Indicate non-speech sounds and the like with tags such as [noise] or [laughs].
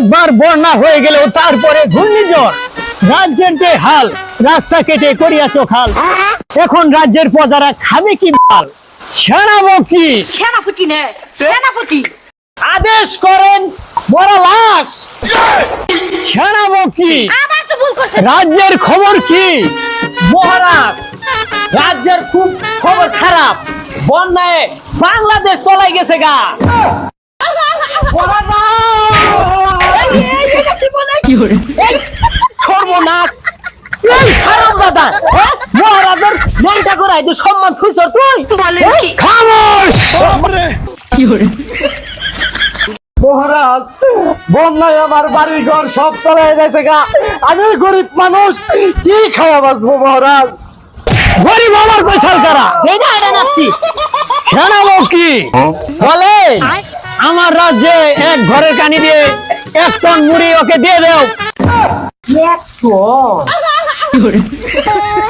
একবার বন্যা হয়ে গেলেও তারপরে ঘূর্ণিঝড়। রাজ্যের যে হাল রাস্তা কেটে করিয়াছ খাল। এখন রাজ্যের প্রজারা খাবে কি মাল? সেনাপতি! নে সেনাপতি! আদেশ করেন বড় লাশ! সেনামুখী আবার তো ভুল করছে রাজ্যের খবর কি? মহারাজ রাজ্যের খুব খবর খারাপ। বন্যায় বাংলাদেশ তলাই গেছে গা। সর্বনাশ! এই হারাম দাদা করাই তুই সম্মান থুইছ তুই। এই, খামোশ! মহারাজ বন্যায় আমার বাড়ি ঘর সব তলায় গেছে গা। আমি গরিব মানুষ কি খাওয়া বাঁচবো মহারাজ? গরিব আমার পয়সার কারা? জানাব কি? বলে আমার রাজ্যে এক ঘরের কানি দিয়ে এক টন মুড়ি ওকে দিয়ে দেও। এক টন? [laughs]